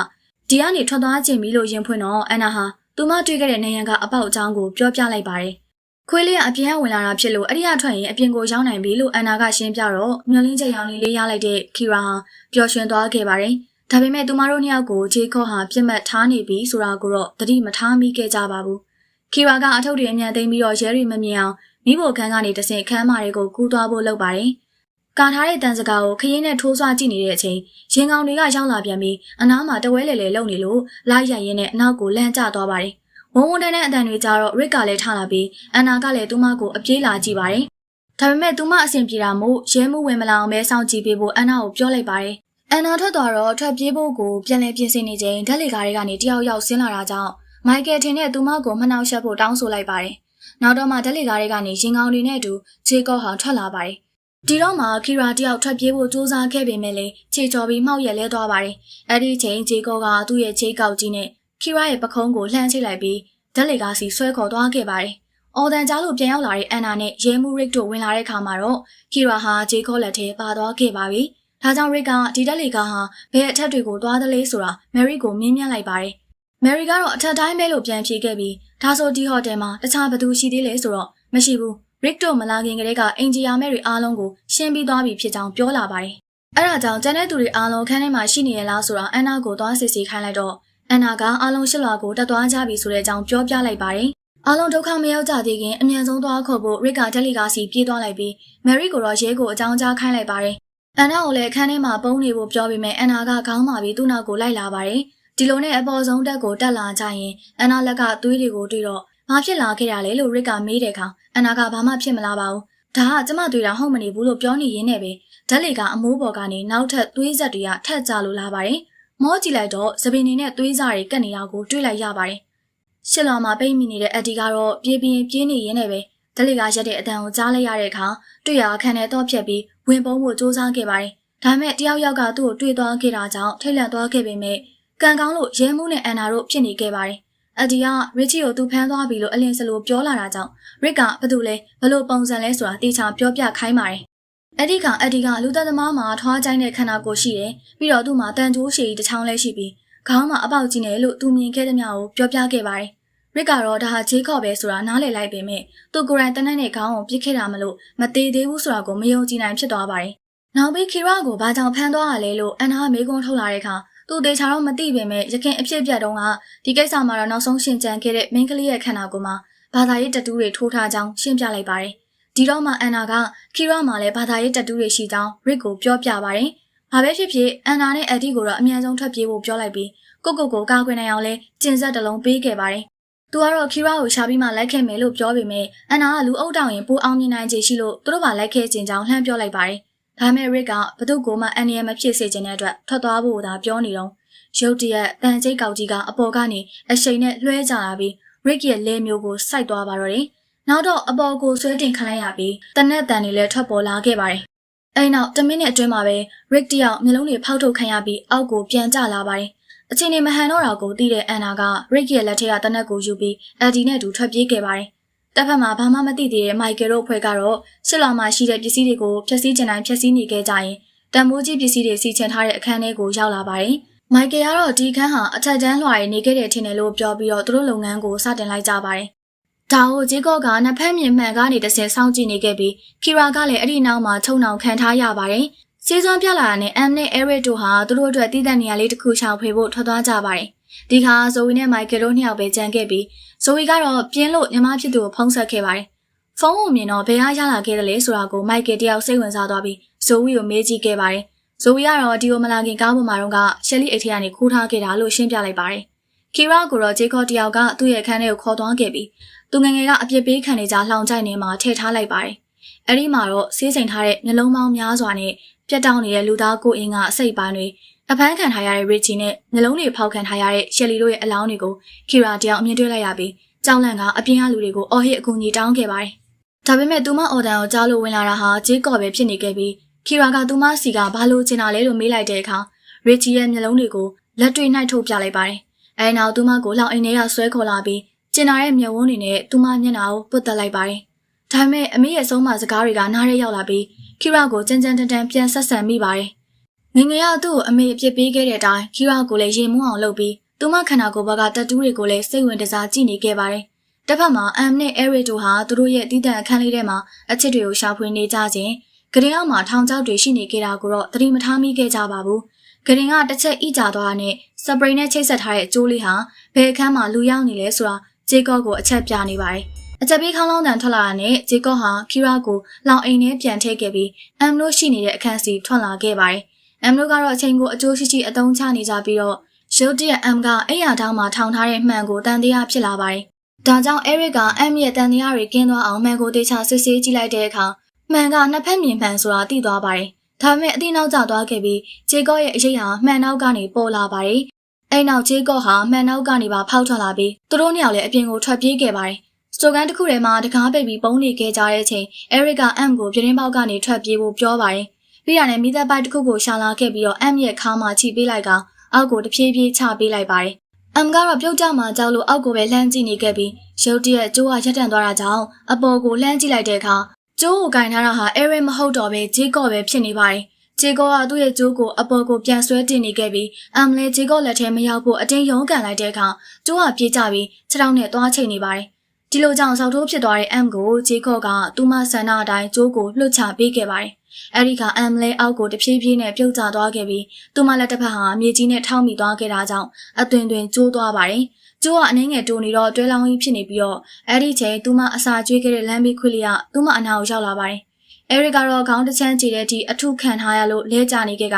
ဒီကနေထွက်သွားခြင်းပြီလို့ရင်ဖွင့်တော့အန်နာဟာသူမတွေ့ခဲ့တဲ့နေရန်ကအပေါက်အကြောင်းကိုပြောပြလိုက်ပါတယ်။ခွေးလေးကအပြင်ကဝင်လာတာဖြစ်လို့အဲ့ဒီအထွက်ရင်အပြင်ကိုရောက်နိုင်ပြီလို့အန်နာကရှင်းပြတော့မျောလင်းချက်ရောင်လေးလေးရလိုက်တဲ့ခီရာဟာပျော်ရွှင်သွားခဲ့ပါတယ်။ဒါပေမဲ့သူမတို့နှစ်ယောက်ကိုဂျေခေါဟာပြစ်မှတ်ထားနေပြီဆိုတာကိုတော့သတိမထားမိခဲ့ကြပါဘူး။ ခီရာကအထုပ်တွေအမြန်သိမ်းပြီးတော့ရဲတွေမမြင်အောင်မိဖို့ခန်းကနေတဆင့်ခန်းမတွေကိုကူးသွားဖို့လုပ်ပါတယ်။ကာထားတဲ့တန်စကားကိုခရင်နဲ့ထိုးဆွကြည့်နေတဲ့အချိန်ရင်ကောင်တွေကရောက်လာပြန်ပြီးအနားမှာတဝဲလေလေလုံနေလို့လိုက်ရရင်နဲ့အနောက်ကိုလန့်ကျသွားပါတယ်။ဝုံဝုံတန်းတဲ့အတန်တွေကြတော့ရစ်ကလည်းထလာပြီးအန်နာကလည်းသူမကိုအပြေးလာကြည့်ပါတယ်။ဒါပေမဲ့သူမအဆင်ပြေတာမို့ရဲမှုဝင်မလာအောင်ပဲစောင့်ကြည့်ပေးဖို့အန်နာကိုပြောလိုက်ပါတယ်။အန်နာထွက်သွားတော့ထွက်ပြေးဖို့ကိုပြန်လည်ပြင်ဆင်နေချိန်ဓာတ်လေကားတွေကနေတယောက်ယောက်ဆင်းလာတာကြောင့် မိုက်ကယ်ထင်တဲ့သူမကိုမနှောက်ယှက်ဖို့တောင်းဆိုလိုက်ပါတယ်။နောက်တော့မှဓာတ်လေကားတွေကနေရင်ကောင်းတွေနဲ့အတူဂျေကောဟာထွက်လာပါတယ်ဒီတော့မှခီရာတယောက်ထွက်ပြေးဖို့စူးစမ်းခဲ့ပေမဲ့လေခြေချော်ပြီးမှောက်ရက်လဲသွားပါတယ်အဲ့ဒီချိန်ဂျေကောကသူ့ရဲ့ခြေကောက်ကြီးနဲ့ခီရာရဲ့ပခုံးကိုလှမ်းချိတ်လိုက်ပြီးဓာတ်လေကားစီဆွဲခေါ်သွားခဲ့ပါတယ်အော်ဒန်ကြားလို့ပြန်ရောက်လာတဲ့အန်နာနဲ့ရဲမှုရစ်တို့ဝင်လာတဲ့ခါမှာတော့ခီရာဟာဂျေကောလက်ထဲပါသွားခဲ့ပါပြီ။ဒါကြောင့်ရစ်ကဒီတက်လီကာဟာဘယ်အထက်တွေကိုသွားသလဲဆိုတာမယ်ရီကိုမြင်းမြန်းလိုက်ပါတယ်။ မယ်ရီကတော့အထက်တိုင်းပဲလို့ပြန်ဖြေခဲ့ပြီးဒါဆိုဒီဟိုတယ်မှာတခြားဘသူရှိသေးလဲဆိုတော့မရှိဘူး။ရစ်တို့မလာခင်ကတည်းကအင်ဂျီယာမဲတွေအားလုံးကိုရှင်းပြီးသွားပြီဖြစ်ကြောင်းပြောလာပါတယ်။အဲဒါကြောင့်ကျန်တဲ့သူတွေအားလုံးခန်းထဲမှာရှိနေရလားဆိုတာအန်နာကိုသွားစစ်ဆေးခိုင်းလိုက်တော့အန်နာကအားလုံးရှစ်လွာကိုတက်သွားကြပြီဆိုတဲ့အကြောင်းပြောပြလိုက်ပါတယ်။အားလုံးဒုက္ခမရောက်ကြသေးခင်အမြန်ဆုံးသွားခေါ်ဖို့ရစ်ကတက်လီကာစီပြေးသွားလိုက်ပြီးမယ်ရီကိုတော့ရဲကိုအကြောင်းကြားခိုင်းလိုက်ပါတယ်။အန်နာကိုလည်းအခန်းထဲမှာပုံနေဖို့ပြောပြီးမြဲအန်နာကခေါင်းမာပြီးသူ့နောက်ကိုလိုက်လာပါတယ်။ ဒီလိုနဲ့အပေါ်ဆုံးတက်ကိုတက်လာကြရင်အန်နာလက်ကသွေးတွေကိုတွေ့တော့ဘာဖြစ်လာခဲ့ရလဲလို့ရစ်ကမေးတဲ့အခါအန်နာကဘာမှဖြစ်မလာပါဘူး။ဒါကကျမတွေ့တာဟုတ်မနေဘူးလို့ပြောနေရင်းနဲ့ပဲဓာတ်လေကအမိုးပေါ်ကနေနောက်ထပ်သွေးဆက်တွေကထက်ကြလို့လာပါတယ်။မောကြည့်လိုက်တော့သပင်နေနဲ့သွေးစားတွေကတ်နေတာကိုတွေ့လိုက်ရပါတယ်။ရှစ်လောင်မှာပိတ်မိနေတဲ့အက်ဒီကတော့ပြေးပြင်းပြေးနေရင်းနဲ့ပဲဓာတ်လေကရက်တဲ့အတန်ကိုကြားလိုက်ရတဲ့အခါတွေ့ရအခန်းထဲတော့ဖြတ်ပြီးဝင်ပုံးဖို့စူးစမ်းခဲ့ပါတယ်။ဒါမဲ့တယောက်ယောက်ကသူ့ကိုတွေ့သွားခဲ့တာကြောင့်ထိတ်လန့်သွားခဲ့ပေမဲ့ ကံကောင်းလို့ရဲမှုနဲ့အန်နာတို့ဖြစ်နေခဲ့ပါတယ်။အဒီကရစ်ချီကိုသူဖမ်းသွားပြီလို့အလင်းစလိုပြောလာတာကြောင့်ရစ်ကဘာလို့လဲဘလို့ပုံစံလဲဆိုတာတေချာပြောပြခိုင်းပါတယ်။အဲ့ဒီကအဒီကလူသက်သမားမှာထွားကြိုင်းတဲ့ခန္ဓာကိုယ်ရှိတယ်။ပြီးတော့သူ့မှာတန်ကြိုးရှည်တစ်ချောင်းလဲရှိပြီးခေါင်းမှာအပေါက်ကြီးနေလို့သူမြင်ခဲ့တဲ့မြကိုပြောပြခဲ့ပါတယ်။ရစ်ကတော့ဒါဟာဂျေးကော့ပဲဆိုတာနားလည်လိုက်ပေမဲ့သူကိုယ်တိုင်တနက်နဲ့ခေါင်းကိုပြစ်ခဲ့တာမလို့မသေးသေးဘူးဆိုတာကိုမယုံကြည်နိုင်ဖြစ်သွားပါတယ်။နောက်ပြီးခီရာကိုဘာကြောင့်ဖမ်းသွားရလဲလို့အန်နာမေကွန်းထုတ်လာတဲ့အခါ သူတေချာတော့မသိပေမဲ့ရခင်အဖြစ်ပြတ်တုန်းကဒီကိစ္စမှာတော့နောက်ဆုံးရှင်ကြံခဲ့တဲ့မင်းကလေးရဲ့ခန္ဓာကိုယ်မှာဘာသာရေးတတူးတွေထိုးထားကြောင်းရှင်းပြလိုက်ပါတယ်။ဒီတော့မှအန်နာကခီရာမှာလည်းဘာသာရေးတတူးတွေရှိကြောင်းရစ်ကိုပြောပြပါတယ်။ဘာပဲဖြစ်ဖြစ်အန်နာနဲ့အက်ဒီကိုတော့အမြန်ဆုံးထွက်ပြေးဖို့ပြောလိုက်ပြီးကိုကိုကိုကာကွယ်နိုင်အောင်လဲကျင်ဆက်တလုံးပေးခဲ့ပါတယ်။သူကတော့ခီရာကိုရှာပြီးမှလိုက်ခဲ့မယ်လို့ပြောပေမဲ့အန်နာကလူအုပ်တောင်ရင်ပိုအောင်မြင်နိုင်ခြေရှိလို့သူတို့ကလိုက်ခဲ့ခြင်းကြောင့်လှမ်းပြောလိုက်ပါတယ်။ ဒါမဲ့ရစ်ကဘသူ့ကိုမှအန်နီယမဖြစ်စေခြင်းတဲ့အတွက်ထွက်သွားဖို့သာပြောနေတော့ရုတ်တရက်တန်ကျိတ်ကောက်ကြီးကအပေါ်ကနေအရှိန်နဲ့လွှဲကြလာပြီးရစ်ရဲ့လဲမျိုးကိုစိုက်သွားပါတော့တယ်။နောက်တော့အပေါ်ကိုဆွဲတင်ခလိုက်ရပြီးတနက်တန်တွေလည်းထွက်ပေါ်လာခဲ့ပါတယ်။အဲဒီနောက်10မိနစ်အတွင်းမှာပဲရစ်တယောက်မျိုးလုံးတွေဖောက်ထုတ်ခံရပြီးအောက်ကိုပြန်ကျလာပါတယ်။အချိန်နေမဟန်တော့တာကိုသိတဲ့အန်နာကရစ်ရဲ့လက်ထက်ကတနက်ကိုယူပြီးအက်ဒီနဲ့တူထွက်ပြေးခဲ့ပါတယ်။ တစ်ဖက်မှာဘာမှမသိသေးတဲ့မိုက်ကယ်တို့အဖွဲ့ကတော့ရှစ်လောင်မှာရှိတဲ့ပစ္စည်းတွေကိုဖျက်ဆီးချင်တိုင်းဖျက်ဆီးနေခဲ့ကြရင်တန်မိုးကြီးပစ္စည်းတွေစီချင်ထားတဲ့အခန်းထဲကိုရောက်လာပါတယ်။မိုက်ကယ်ကတော့ဒီခန်းဟာအထက်တန်းလွှာရည်နေခဲ့တဲ့ထင်တယ်လို့ပြောပြီးတော့သူတို့လုပ်ငန်းကိုစတင်လိုက်ကြပါတယ်။ဒါကိုဂျေကော့ကနှစ်ဖက်မြင်မှန်ကနေတစ်ဆင့်စောင့်ကြည့်နေခဲ့ပြီးခီရာကလည်းအဲ့ဒီနောက်မှာချုံနှောင်ခံထားရပါတယ်။စီးစွမ်းပြလာတာနဲ့အမ်နဲ့အဲရစ်တို့ဟာသူတို့အတွက်တည်တဲ့နေရာလေးတစ်ခုရှောင်ဖွေဖို့ထွက်သွားကြပါတယ်။ဒီခါဇိုဝီနဲ့မိုက်ကယ်တို့နှစ်ယောက်ပဲကြံခဲ့ပြီး ဇိုဝီကတော့ပြင်းလို့ညီမဖြစ်သူကိုဖုံးဆက်ခဲ့ပါတယ်။ဖုန်းကိုမြင်တော့ဘယ်ကရလာခဲ့တယ်လဲဆိုတာကိုမိုက်ကယ်တယောက်စိတ်ဝင်စားသွားပြီးဇိုဝီကိုမေးကြည့်ခဲ့ပါတယ်။ဇိုဝီကတော့ဒီကိုမလာခင်ကားပေါ်မှာတော့ကရှယ်လီအိတ်ထဲကနေခိုးထားခဲ့တာလို့ရှင်းပြလိုက်ပါတယ်။ခီရာကိုတော့ဂျေကော့တယောက်ကသူ့ရဲ့ခန်းထဲကိုခေါ်သွားခဲ့ပြီးသူငငယ်ကအပြစ်ပေးခံနေကြလှောင်ကြိုက်နေမှာထည့်ထားလိုက်ပါတယ်။အဲဒီမှာတော့ဆေးစိမ်ထားတဲ့မျိုးလုံးပေါင်းများစွာနဲ့ပြတ်တောင်းနေတဲ့လူသားကိုအင်းကအစိတ်ပိုင်းတွေ အဖမ်းခံထားရတဲ့ရစ်ချီနဲ့နှလုံးတွေဖောက်ခံထားရတဲ့ရှယ်လီတို့ရဲ့အလောင်းတွေကိုခီရာတယောက်အမြင်တွေ့လိုက်ရပြီးကြောင်လန့်ကအပြင်ကလူတွေကိုအော်ဟစ်အကူအညီတောင်းခဲ့ပါတယ်။ဒါပေမဲ့သူမအော်တန်ကိုကြားလို့ဝင်လာတာဟာဂျေကော့ပဲဖြစ်နေခဲ့ပြီးခီရာကသူမစီကဘာလို့ချင်တာလဲလို့မေးလိုက်တဲ့အခါရစ်ချီရဲ့မျက်လုံးတွေကိုလက်တွေနှိုက်ထုတ်ပြလိုက်ပါတယ်။အဲနောက်သူမကိုလောင်အိမ်ထဲကဆွဲခေါ်လာပြီးကျင်နာတဲ့မျက်ဝန်းတွေနဲ့သူမမျက်နှာကိုပုတ်တက်လိုက်ပါတယ်။ဒါပေမဲ့အမေရဲ့ဆုံးမစကားတွေကနားရဲရောက်လာပြီးခီရာကိုကြမ်းကြမ်းတမ်းတမ်းပြန်ဆက်ဆံမိပါတယ်။ ငငယ်ကသူ့ကိုအမေအပြစ်ပေးခဲ့တဲ့အတိုင်းခီရာကိုလည်းရေမွန်းအောင်လုပ်ပြီးသူမခန္ဓာကိုယ်ဘက်ကတတူးတွေကိုလည်းစိတ်ဝင်တစားကြည့်နေခဲ့ပါတယ်။တစ်ဖက်မှာအမ်နဲ့အဲရစ်တို့ဟာသူတို့ရဲ့တည်တံ့အခန်းလေးထဲမှာအချစ်တွေကိုရှာဖွေနေကြခြင်းဂရင်အောက်မှာထောင်ချောက်တွေရှိနေခဲ့တာကိုတော့သတိမထားမိခဲ့ကြပါဘူး။ဂရင်ကတစ်ချက်ဣကြသွားတာနဲ့စပရိတ်နဲ့ချိတ်ဆက်ထားတဲ့အကျိုးလေးဟာဘယ်အခန်းမှာလူရောက်နေလဲဆိုတာဂျေကော့ကိုအချက်ပြနေပါတယ်။အချက်ပေးခေါင်းလောင်းတန်ထွက်လာတာနဲ့ဂျေကော့ဟာခီရာကိုလောင်အိမ်ထဲပြန်ထည့်ခဲ့ပြီးအမ်လို့ရှိနေတဲ့အခန်းစီထွက်လာခဲ့ပါတယ်။ အမ်လို့ကတော့အချိန်ကိုအကျိုးရှိရှိအသုံးချနေကြပြီးတော့ရုတ်တရက်အမ်ကအဲ့ရတောင်းမှာထောင်ထားတဲ့မှန်ကိုတန်တရားဖြစ်လာပါတယ်။ဒါကြောင့်အဲရစ်ကအမ်ရဲ့တန်တရားတွေကင်းသွားအောင်မှန်ကိုတေချာစစ်ဆေးကြည့်လိုက်တဲ့အခါမှန်ကနှစ်ဖက်မြင်မှန်ဆိုတာသိသွားပါတယ်။ဒါပေမဲ့အတိနောက်ကျသွားခဲ့ပြီးဂျေကော့ရဲ့အရေးဟာမှန်နောက်ကနေပေါ်လာပါတယ်။အဲ့နောက်ဂျေကော့ဟာမှန်နောက်ကနေပါဖောက်ထွက်လာပြီးသူတို့နှစ်ယောက်လည်းအပြင်ကိုထွက်ပြေးခဲ့ပါတယ်။တိုကန်တစ်ခုထဲမှာတကားပိတ်ပြီးပုံနေခဲ့ကြတဲ့အချိန်အဲရစ်ကအမ်ကိုပြတင်းပေါက်ကနေထွက်ပြေးဖို့ပြောပါတယ်။ ပြီးတာနဲ့မိသက်ပိုက်တစ်ခုကိုရှာလာခဲ့ပြီးတော့အမ်ရဲ့ခါမှာချိပေးလိုက်ကအောက်ကိုတဖြည်းဖြည်းချပေးလိုက်ပါတယ်။အမ်ကတော့ပြုတ်ကြမှာကြောက်လို့အောက်ကိုပဲလှမ်းကြည့်နေခဲ့ပြီးရုတ်တရက်ကျိုးကရက်တန့်သွားတာကြောင့်အပေါ်ကိုလှမ်းကြည့်လိုက်တဲ့အခါကျိုးကိုကင်ထားတာဟာအဲရစ်မဟုတ်တော့ပဲဂျေကော့ပဲဖြစ်နေပါတယ်။ဂျေကောကသူ့ရဲ့ကျိုးကိုအပေါ်ကိုပြန်ဆွဲတင်နေခဲ့ပြီးအမ်လည်းဂျေကောလက်ထဲမရောက်ဖို့အတင်းရုန်းကန်လိုက်တဲ့အခါကျိုးကပြေးကြပြီးခြေထောက်နဲ့သွားချိန်နေပါတယ်။ ဒီလိုကြောင့်ဆောက်ထိုးဖြစ်သွားတဲ့အမ်ကိုဂျေကောကသူ့မဆန္ဒအတိုင်းကျိုးကိုလှုပ်ချပေးခဲ့ပါတယ်။အဲဒီကအမ်လဲအောက်ကိုတဖြည်းဖြည်းနဲ့ပြုတ်ကျသွားခဲ့ပြီးသူ့မလက်တစ်ဖက်ဟာမြေကြီးနဲ့ထောက်မိသွားခဲ့တာကြောင့်အသွင်သွင်ကျိုးသွားပါတယ်။ကျိုးကအနှင်းငယ်တိုးနေတော့တွဲလောင်းကြီးဖြစ်နေပြီးတော့အဲ့ဒီချိန်သူမအစာကျွေးခဲ့တဲ့လမ်းဘေးခွေလေးကသူမအနာကိုရောက်လာပါတယ်။အဲရစ်ကတော့ခေါင်းတစ်ချမ်းကြည့်တဲ့အထိအထုခံထားရလို့လဲကျနေခဲ့က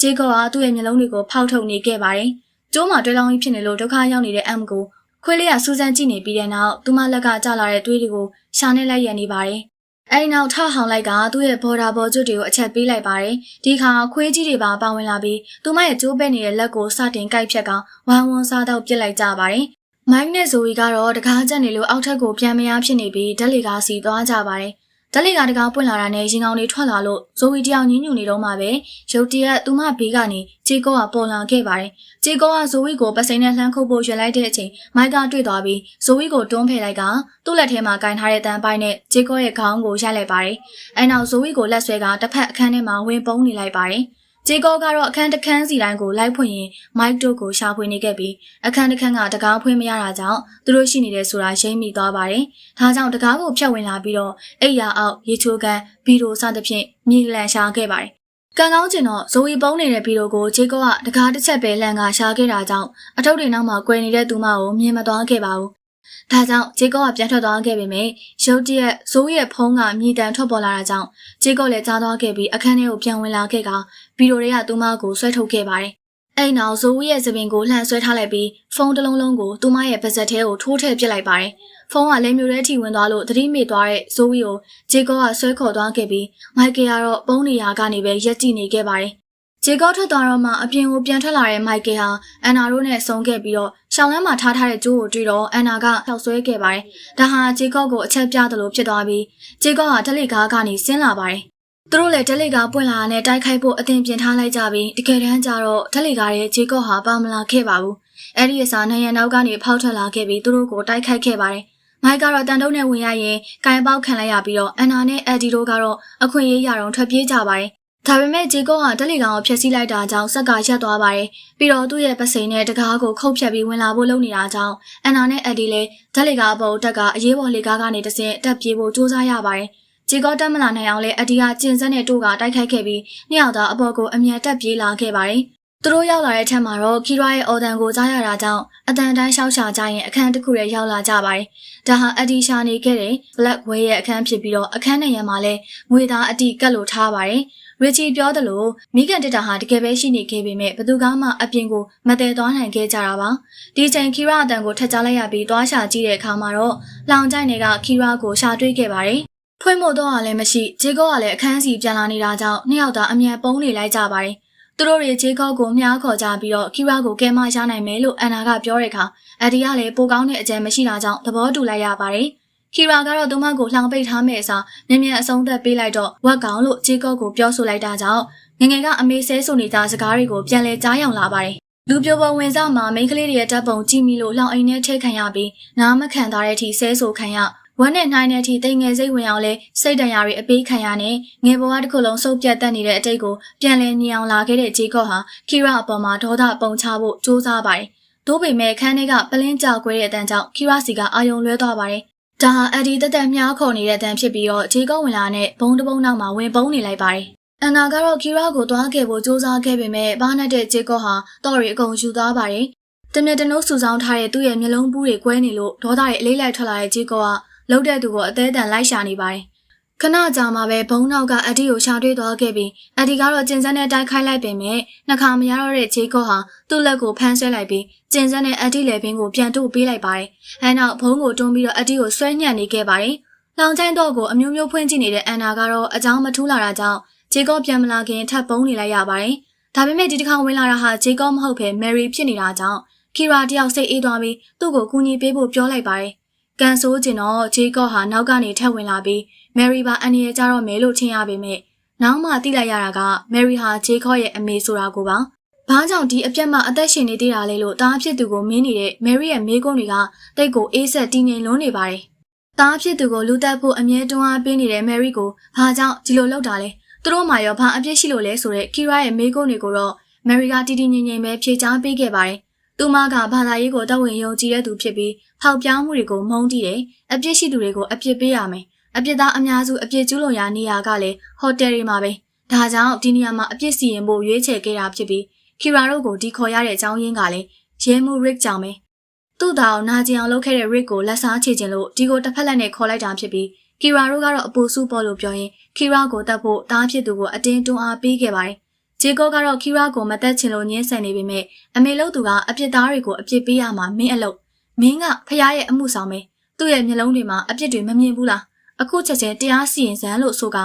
ဂျေကောကသူ့ရဲ့မျက်လုံးတွေကိုဖောက်ထုတ်နေခဲ့ပါတယ်။ကျိုးမှာတွဲလောင်းကြီးဖြစ်နေလို့ဒုက္ခရောက်နေတဲ့အမ်ကို ခွေးလေးကစူးစမ်းကြည့်နေပြီးတဲ့နောက်သူမလက်ကကျလာတဲ့သွေးတွေကိုရှာနေလိုက်ရနေပါတယ်။အဲဒီနောက်ထဟောင်လိုက်ကသူ့ရဲ့ဘော်ဒါဘော်ကျွတ်တွေကိုအချက်ပေးလိုက်ပါတယ်။ဒီခါခွေးကြီးတွေပါပါဝင်လာပြီးသူမရဲ့ကျိုးပဲ့နေတဲ့လက်ကိုစတင်ကိုက်ဖြတ်ကဝမ်းဝန်းစားတော့ပြစ်လိုက်ကြပါတယ်။မိုက်နဲ့ဇိုဝီကတော့တကားချက်နေလို့အောက်ထက်ကိုပြန်မရဖြစ်နေပြီးဓက်လီကားစီသွားကြပါတယ်။ ဓက်လီကတကားပွင့်လာတာနဲ့ရင်ကောင်တွေထွက်လာလို့ဇိုဝီတယောက်ညှဉ်းညူနေတော့မှပဲရုတ်တရက်သူမဘေးကနေဂျေကောကပေါ်လာခဲ့ပါတယ်။ဂျေကောကဇိုဝီကိုပစိန်နဲ့လှမ်းခုပ်ဖို့ရွယ်လိုက်တဲ့အချိန်မိုက်ကတွေ့သွားပြီးဇိုဝီကိုတွန်းဖယ်လိုက်ကသူ့လက်ထဲမှာကင်ထားတဲ့တန်ပိုက်နဲ့ဂျေကောရဲ့ခေါင်းကိုရိုက်လိုက်ပါတယ်။အဲနောက်ဇိုဝီကိုလက်ဆွဲကတစ်ဖက်အခန်းထဲမှာဝင်ပုန်းနေလိုက်ပါတယ်။ ဂျေကောကတော့အခန်းတစ်ခန်းစီတိုင်းကိုလိုက်ဖွင့်ရင်မိုက်တို့ကိုရှာဖွေနေခဲ့ပြီးအခန်းတစ်ခန်းကတကားဖွင့်မရတာကြောင့်သူတို့ရှိနေတဲ့ဆိုတာရိမ့်မိသွားပါတယ်။ဒါကြောင့်တကားကိုဖြတ်ဝင်လာပြီးတော့အိယာအောက်ရေချိုကန်ဘီရိုစသဖြင့်မြေလန်ရှာခဲ့ပါတယ်။ကံကောင်းကျင်တော့ဇိုဝီပုံးနေတဲ့ဗီဒီယိုကိုဂျေကောကတကားတစ်ချက်ပဲလန်ကရှာခဲ့တာကြောင့်အထုပ်တွေနောက်မှာကွယ်နေတဲ့သူမကိုမြင်မသွားခဲ့ပါဘူး။ ဒါကြောင့်ဂျေကောကပြန်ထွက်သွားခဲ့ပေမဲ့ရုတ်တရက်ဇိုးရဲ့ဖုံးကမြေတံထွက်ပေါ်လာတာကြောင့်ဂျေကောလည်းကြားသွားခဲ့ပြီးအခန်းထဲကိုပြန်ဝင်လာခဲ့ကဗီဒီယိုတွေကသူမကိုဆွဲထုတ်ခဲ့ပါတယ်။အဲ့နောက်ဇိုးရဲ့သပင်ကိုလှန်ဆွဲထားလိုက်ပြီးဖုန်းတစ်လုံးလုံးကိုသူမရဲ့ပါဇက်ထဲကိုထိုးထည့်ပစ်လိုက်ပါတယ်။ဖုန်းကလည်းမျိုးထဲထိဝင်သွားလို့သတိမေ့သွားတဲ့ဇိုးကိုဂျေကောကဆွဲခေါ်သွားခဲ့ပြီးမိုက်ကယ်ကတော့ပုံးနေရာကနေပဲရက်ကြည့်နေခဲ့ပါတယ်။ ဂျေကောထွက်သွားတော့မှအပြင်ကိုပြန်ထွက်လာတဲ့မိုက်ကယ်ဟာအန်နာတို့နဲ့ဆုံခဲ့ပြီးတော့ရှောင်းလန်းမှာထားထားတဲ့ကျိုးကိုတွေ့တော့အန်နာကထောက်ဆွဲခဲ့ပါတယ်။ဒါဟာဂျေကောကိုအချက်ပြသလိုဖြစ်သွားပြီးဂျေကောဟာတက်လက်ကားကနေဆင်းလာပါတယ်။သူတို့လည်းတက်လက်ကားပွင့်လာတဲ့တိုက်ခိုက်ဖို့အသင်ပြင်ထားလိုက်ကြပြီးတကယ်တမ်းကျတော့တက်လက်ကားရဲ့ဂျေကောဟာပါမလာခဲ့ပါဘူး။အဲ့ဒီအစားနိုင်ရန်နောက်ကနေဖောက်ထွက်လာခဲ့ပြီးသူတို့ကိုတိုက်ခိုက်ခဲ့ပါတယ်။မိုက်ကတော့တန်တုံးနဲ့ဝင်ရရင်ကင်ပေါက်ခံလိုက်ရပြီးတော့အန်နာနဲ့အက်ဒီတို့ကတော့အခွင့်အရေးရအောင်ထွက်ပြေးကြပါတယ်။ ဒါပေမဲ့ဂျေကောကတက်လီကောင်ကိုဖျက်ဆီးလိုက်တာကြောင့်ဆက်ကရက်သွားပါတယ်။ပြီးတော့သူ့ရဲ့ပစိန်နဲ့တကားကိုခုတ်ဖြတ်ပြီးဝင်လာဖို့လုပ်နေတာကြောင့်အန်နာနဲ့အက်ဒီလည်းတက်လီကအပေါ်တက်ကအရေးပေါ်လေကားကနေတဆင့်တက်ပြေးဖို့စူးစမ်းရပါတယ်။ဂျေကောတက်မလာနိုင်အောင်လဲအက်ဒီကကျင်စက်နဲ့တို့ကတိုက်ခိုက်ခဲ့ပြီးနှစ်ယောက်သားအပေါ်ကိုအမြန်တက်ပြေးလာခဲ့ပါတယ်။သူတို့ရောက်လာတဲ့ထက်မှာတော့ခီရာရဲ့အော်ဒန်ကိုကြားရတာကြောင့်အတန်တန်းရှောက်ရှာကြရင်အခန်းတစ်ခုရဲ့ရောက်လာကြပါတယ်။ဒါဟာအဒီရှာနေခဲ့တဲ့ Black Way ရဲ့အခန်းဖြစ်ပြီးတော့အခန်းနဲ့ရံမှာလဲငွေသားအတိကတ်လို့ထားပါတယ်။ ရီချီပြောသလိုမိကန်တက်တာဟာတကယ်ပဲရှိနေခဲ့ပေမဲ့ဘသူကမှအပြင်ကိုမတည်သွားနိုင်ခဲ့ကြတာပါ။ဒီချိန်ခီရာအတန်ကိုထက်ချလိုက်ရပြီးသွားရှာကြည့်တဲ့အခါမှာတော့လောင်ကြိုက်တွေကခီရာကိုရှာတွေ့ခဲ့ပါတယ်။ဖွင့်မို့တော့လည်းမရှိဂျေကောကလည်းအခန်းစီပြန်လာနေတာကြောင့်နှစ်ယောက်သားအမြန်ပုံးနေလိုက်ကြပါတယ်။သူတို့တွေဂျေကောကိုမြားခေါ်ကြပြီးတော့ခီရာကိုကဲမရနိုင်မယ်လို့အန်နာကပြောတဲ့အခါအဒီကလည်းပိုကောင်းတဲ့အကြံမရှိတာကြောင့်သဘောတူလိုက်ရပါတယ်။ ခီရာကတော့သူမကိုလှောင်ပိတ်ထားမဲ့အစားမြင်မြန်အဆုံးသက်ပေးလိုက်တော့ဝက်ကောင်လို့ဂျေကောကိုပြောဆိုလိုက်တာကြောင့်ငငယ်ကအမေဆဲဆိုနေတာစကားတွေကိုပြန်လဲကြားယောင်လာပါတယ်။လူပြိုပေါ်ဝင်စားမှာမိန်းကလေးတွေရဲ့တပ်ပုံကြည့်မိလို့လောင်အိမ်နဲ့ထဲခံရပြီးနားမခံသားတဲ့အထိဆဲဆိုခံရဝမ်းနဲ့နှိုင်းတဲ့အထိတိမ်ငယ်စိတ်ဝင်အောင်လဲစိတ်တရာတွေအပေးခံရနဲ့ငယ်ဘဝတစ်ခုလုံးစုပ်ပြတ်တက်နေတဲ့အတိတ်ကိုပြန်လဲညင်အောင်လာခဲ့တဲ့ဂျေကော့ဟာခီရာအပေါ်မှာဒေါသပုံချဖို့စူးစမ်းပါတယ်။သို့ပေမဲ့ခန်းထဲကပလင်းကြောက်ခွဲတဲ့အတန်းကြောင့်ခီရာစီကအာယုံလွဲသွားပါတယ်။ ဒါဟာအဒီတက်တက်မြားခေါ်နေတဲ့အတန်းဖြစ်ပြီးတော့ဂျေကော့ဝင်လာတဲ့ဘုံတဘုံနောက်မှာဝင်ပုံးနေလိုက်ပါတယ်။အန်နာကတော့ခီရာကိုတွားခဲ့ဖို့စူးစမ်းခဲ့ပေမဲ့ဘာနဲ့တဲ့ဂျေကော့ဟာတော့ရီအကုန်ယူသွားပါတယ်။တမင်တနိုးစူဆောင်းထားတဲ့သူ့ရဲ့မျက်လုံးပူးတွေကွဲနေလို့ဒေါသတွေအလေးလိုက်ထွက်လာတဲ့ဂျေကော့ကလှုပ်တဲ့သူကိုအသေးအတန်လိုက်ရှာနေပါတယ်။ ခဏကြာမှပဲဘုံနောက်ကအဒီကိုရှာတွေ့သွားခဲ့ပြီးအဒီကတော့ကျင်စက်နဲ့တိုက်ခိုက်လိုက်ပေမဲ့နှခါမရတော့တဲ့ဂျေကောဟာသူ့လက်ကိုဖမ်းဆွဲလိုက်ပြီးကျင်စက်နဲ့အဒီလေပင်ကိုပြန်တို့ပေးလိုက်ပါတယ်။အဲနောက်ဘုံကိုတွန်းပြီးတော့အဒီကိုဆွဲညံ့နေခဲ့ပါတယ်။လောင်ချိုင်းတော့ကိုအမျိုးမျိုးဖွင့်ကြည့်နေတဲ့အန်နာကတော့အကြောင်းမထူးလာတာကြောင့်ဂျေကောပြန်မလာခင်ထပ်ပုံးနေလိုက်ရပါတယ်။ဒါပေမဲ့ဒီတစ်ခါဝင်လာတာဟာဂျေကောမဟုတ်ဘဲမယ်ရီဖြစ်နေတာကြောင့်ခီရာတယောက်စိတ်အေးသွားပြီးသူ့ကိုကူညီပေးဖို့ပြောလိုက်ပါတယ်။ ကန်ဆိုးကျင်တော့ဂျေကော့ဟာနောက်ကနေထက်ဝင်လာပြီးမယ်ရီပါအန်နီရဲ့ကြတော့မယ်လို့ထင်ရပေမဲ့နောက်မှသိလိုက်ရတာကမယ်ရီဟာဂျေကော့ရဲ့အမေဆိုတာကိုပါ။ဘာကြောင့်ဒီအပြက်မှအသက်ရှင်နေသေးတာလဲလို့တားဖြစ်သူကိုမင်းနေတဲ့မယ်ရီရဲ့မိကုန်းတွေကတိတ်ကိုအေးဆက်တည်ငြိမ်လွန်းနေပါတယ်။တားဖြစ်သူကိုလူတက်ဖို့အမြဲတွန်းအားပေးနေတဲ့မယ်ရီကိုဘာကြောင့်ဒီလိုလုပ်တာလဲ။သူတို့မှရောဘာအပြစ်ရှိလို့လဲဆိုတဲ့ကီရာရဲ့မိကုန်းတွေကိုတော့မယ်ရီကတည်တည်ငြိမ်ငြိမ်ပဲဖြေချပေးခဲ့ပါတယ်။ သူမကဘာသာရေးကိုတဝင်ယုံကြည်တဲ့သူဖြစ်ပြီးဖောက်ပြောင်းမှုတွေကိုမုန်းတီးတယ်။အပြစ်ရှိသူတွေကိုအပြစ်ပေးရမယ်။အပြစ်သားအများစုအပြစ်ကျူးလွန်ရာနေရာကလည်းဟိုတယ်တွေမှာပဲ။ဒါကြောင့်ဒီနေရာမှာအပြစ်စီရင်ဖို့ရွေးချယ်ခဲ့တာဖြစ်ပြီးကီရာတို့ကိုဒီခေါ်ရတဲ့အကြောင်းရင်းကလည်းရဲမှု Rick ကြောင့်ပဲ။သူ့တောင်နာကျင်အောင်လုပ်ခဲ့တဲ့ Rick ကိုလက်စားချေခြင်းလို့ဒီကိုတစ်ဖက်လက်နဲ့ခေါ်လိုက်တာဖြစ်ပြီးကီရာတို့ကတော့အပူစုပေါ်လို့ပြောရင်ကီရာကိုတတ်ဖို့တားဖြစ်သူကိုအတင်းတွန်းအားပေးခဲ့ပါတယ်။ ဂျေကောကတော့ကီရာကိုမတက်ချင်လို့ညှင်းဆန်နေပေမဲ့အမေလို့သူကအပြစ်သားတွေကိုအပြစ်ပေးရမှာမင်းအလုပ်မင်းကဖရားရဲ့အမှုဆောင်ပဲသူ့ရဲ့မျက်လုံးတွေမှာအပြစ်တွေမမြင်ဘူးလားအခုချက်ချင်းတရားစီရင်စမ်းလို့ဆိုက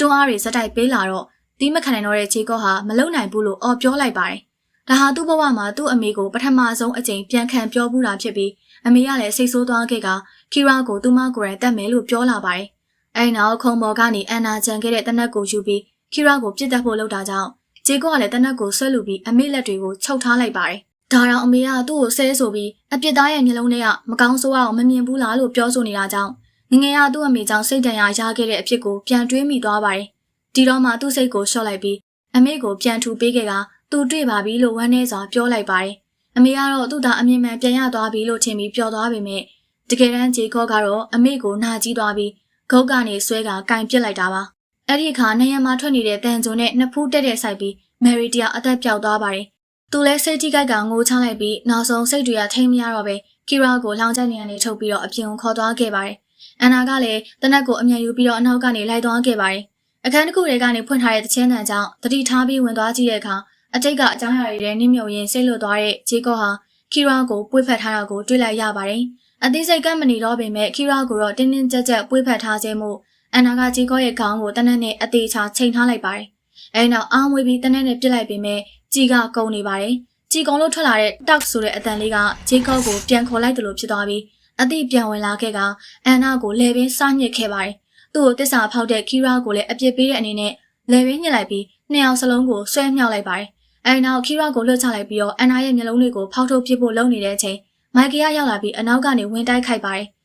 တွန်းအားတွေစတိုက်ပေးလာတော့တီးမခံနိုင်တော့တဲ့ဂျေကောဟာမလုံနိုင်ဘူးလို့အော်ပြောလိုက်ပါတယ်ဒါဟာသူ့ဘဝမှာသူ့အမေကိုပထမဆုံးအကြိမ်ပြန်ခံပြောဘူးတာဖြစ်ပြီးအမေကလည်းစိတ်ဆိုးသွားခဲ့ကကီရာကိုသူမကိုယ်တိုင်တတ်မယ်လို့ပြောလာပါတယ်အဲဒီနောက်ခုံပေါ်ကနေအန်နာချန်ခဲ့တဲ့တနက်ကိုယူပြီးကီရာကိုပြစ်တက်ဖို့လုပ်တာကြောင့် ဂျေကောကလည်းတနက်ကိုဆွဲလူပြီးအမေလက်တွေကိုချုပ်ထားလိုက်ပါတယ်ဒါတော့အမေကသူ့ကိုဆဲဆိုပြီးအပြစ်သားရဲ့မျက်လုံးထဲကမကောင်းဆိုးအောင်မမြင်ဘူးလားလို့ပြောဆိုနေတာကြောင့်ငငယ်ကသူ့အမေကြောင့်စိတ်တန်ရာရခဲ့တဲ့အဖြစ်ကိုပြန်တွေးမိသွားပါတယ်။ဒီတော့မှသူ့စိတ်ကိုလျှော့လိုက်ပြီးအမေကိုပြန်ထူပေးခဲ့ကသူတွေ့ပါပြီလို့ဝမ်းနည်းစွာပြောလိုက်ပါတယ်။အမေကတော့သူ့သားအမြင်မှန်ပြန်ရသွားပြီလို့ထင်ပြီးပျော်သွားပေမဲ့တကယ်တမ်းဂျေကောကတော့အမေကိုနာကြီးသွားပြီးဂုတ်ကနေဆွဲကကင်ပစ်လိုက်တာပါ။ အဲ့ဒီအခါနေရမှာထွက်နေတဲ့တန်ကြုံနဲ့နှစ်ဖူးတက်တဲ့ဆိုင်ပြီးမယ်ရီတယာအသက်ပြောက်သွားပါတယ်။သူလည်းစိတ်ကြီးကြိုက်ကငိုချလိုက်ပြီးနောက်ဆုံးစိတ်တွေကထိမ့်မရတော့ပဲကီရာကိုလောင်ကျနေရနေထုတ်ပြီးတော့အပြင်ကိုခေါ်သွားခဲ့ပါတယ်။အန်နာကလည်းတနက်ကိုအမြန်ယူပြီးတော့အနောက်ကနေလိုက်သွားခဲ့ပါတယ်။အခန်းတစ်ခုထဲကနေဖွင့်ထားတဲ့တချင်းတန်ကြောင့်တတိထားပြီးဝင်သွားကြည့်တဲ့အခါအတိတ်ကအကြောင်းအရာတွေနဲ့နှိမ့်မြုံရင်စိတ်လွတ်သွားတဲ့ဂျေကောဟာကီရာကိုပွေ့ဖက်ထားတာကိုတွေ့လိုက်ရပါတယ်။အသေးစိတ်ကမနေတော့ပေမဲ့ကီရာကိုတော့တင်းတင်းကြပ်ကြပ်ပွေ့ဖက်ထားခြင်းမို့ အန်နာကဂျေကောရဲ့ခေါင်းကိုတနက်နဲ့အသေးချာချိန်ထားလိုက်ပါတယ်။အဲဒီနောက်အာမွေပြီးတနက်နဲ့ပြစ်လိုက်ပေမဲ့ကြီးကကုံနေပါတယ်။ကြီးကုံလို့ထွက်လာတဲ့တောက်ဆိုတဲ့အတန်လေးကဂျေကောကိုပြန်ခေါ်လိုက်တယ်လို့ဖြစ်သွားပြီးအသည့်ပြန်ဝင်လာခဲ့ကအန်နာကိုလဲပင်စားညစ်ခဲ့ပါတယ်။သူ့ကိုတစ္ဆာဖောက်တဲ့ကီရာကိုလည်းအပြစ်ပေးတဲ့အနေနဲ့လဲပင်ညှစ်လိုက်ပြီးနှစ်ယောက်စလုံးကိုဆွဲမြောက်လိုက်ပါတယ်။အဲဒီနောက်ကီရာကိုလွတ်ချလိုက်ပြီးတော့အန်နာရဲ့မျက်လုံးတွေကိုဖောက်ထုတ်ပစ်ဖို့လုပ်နေတဲ့အချိန်မိုက်ကယ်ကရောက်လာပြီးအနောက်ကနေဝင်တိုက်ခိုက်ပါတယ်။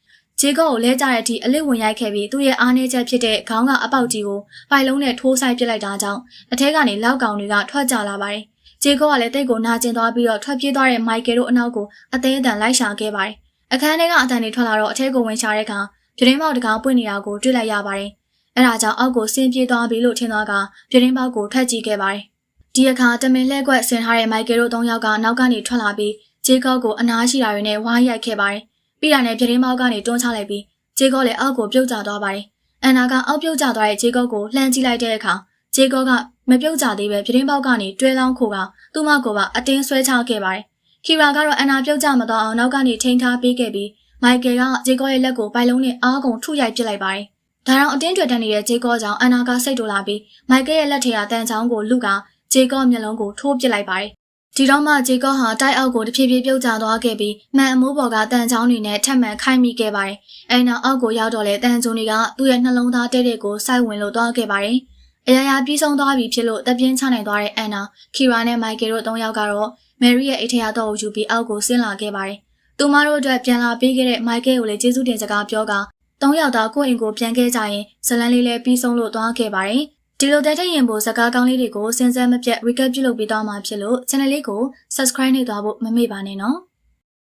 ဂျေကောကိုလဲကြတဲ့အထိအလစ်ဝင်ရိုက်ခဲ့ပြီးသူ့ရဲ့အားနည်းချက်ဖြစ်တဲ့ခေါင်းကအပေါက်ကြီးကိုပိုက်လုံးနဲ့ထိုးဆိုင်ပစ်လိုက်တာကြောင့်အထက်ကနေလောက်ကောင်တွေကထွက်ကြလာပါတယ်။ဂျေကောကလည်းတိတ်ကိုနာကျင်သွားပြီးတော့ထွက်ပြေးသွားတဲ့မိုက်ကယ်တို့အနောက်ကိုအသေးအတန်လိုက်ရှာခဲ့ပါတယ်။အခန်းထဲကအတန်တွေထွက်လာတော့အထက်ကိုဝင်ရှာတဲ့အခါပြတင်းပေါက်တကောင်ပွင့်နေတာကိုတွေ့လိုက်ရပါတယ်။အဲဒါကြောင့်အောက်ကိုဆင်းပြေးသွားပြီလို့ထင်သွားကပြတင်းပေါက်ကိုထွက်ကြည့်ခဲ့ပါတယ်။ဒီအခါတမင်လှဲကွက်ဆင်ထားတဲ့မိုက်ကယ်တို့၃ယောက်ကနောက်ကနေထွက်လာပြီးဂျေကောကိုအနားရှိတာတွေနဲ့ဝိုင်းရိုက်ခဲ့ပါတယ်။ ပြီးတာနဲ့ပြတင်းပေါက်ကနေတွန်းချလိုက်ပြီးဂျေကောလည်းအောက်ကိုပြုတ်ကျသွားပါတယ်။အန်နာကအောက်ပြုတ်ကျသွားတဲ့ဂျေကောကိုလှမ်းကြည့်လိုက်တဲ့အခါဂျေကောကမပြုတ်ကျသေးပဲပြတင်းပေါက်ကနေတွဲလောင်းခိုကသူ့မကိုပါအတင်းဆွဲချခဲ့ပါတယ်။ခီရာကတော့အန်နာပြုတ်ကျမတော့အောင်နောက်ကနေထိန်းထားပေးခဲ့ပြီးမိုက်ကယ်ကဂျေကောရဲ့လက်ကိုပိုင်လုံးနဲ့အားကုန်ထုရိုက်ပစ်လိုက်ပါတယ်။ဒါတော့အတင်းတွေ့တန်းနေတဲ့ဂျေကောကြောင့်အန်နာကစိတ်တူလာပြီးမိုက်ကယ်ရဲ့လက်ထဲကတန်ချောင်းကိုလူကဂျေကောမျက်လုံးကိုထိုးပစ်လိုက်ပါတယ်။ ဒီတော့မှဂျေကောဟာတိုက်အောက်ကိုတဖြည်းဖြည်းပြုတ်ကျသွားခဲ့ပြီးမှန်အမိုးပေါ်ကတန်ချောင်းတွေနဲ့ထပ်မံခိုင်းမိခဲ့ပါတယ်။အဲနောက်အောက်ကိုရောက်တော့လေတန်ဂျုံတွေကသူ့ရဲ့နှလုံးသားတဲ့တဲ့ကိုစိုက်ဝင်လို့သွားခဲ့ပါတယ်။အရာရာပြီးဆုံးသွားပြီဖြစ်လို့တပြင်းချနိုင်သွားတဲ့အန်နာခီရာနဲ့မိုက်ကယ်တို့၃ယောက်ကတော့မယ်ရီရဲ့အိတ်ထရတော့ယူပြီးအောက်ကိုဆင်းလာခဲ့ပါတယ်။သူမတို့အတွက်ပြန်လာပေးခဲ့တဲ့မိုက်ကယ်ကိုလည်းကျေးဇူးတင်စကားပြောက၃ယောက်သားကိုယ့်အိမ်ကိုပြန်ခဲ့ကြရင်ဇလန်းလေးလည်းပြီးဆုံးလို့သွားခဲ့ပါတယ်။ ဒီလိုတဲ့တဲ့ရင်ပိုစကားကောင်းလေးတွေကိုစဉ်းစားမပြတ် recap ပြုလုပ်ပေးသွားမှာဖြစ်လို့ channel လေးကို subscribe နေသွားဖို့မမေ့ပါနဲ့နော်။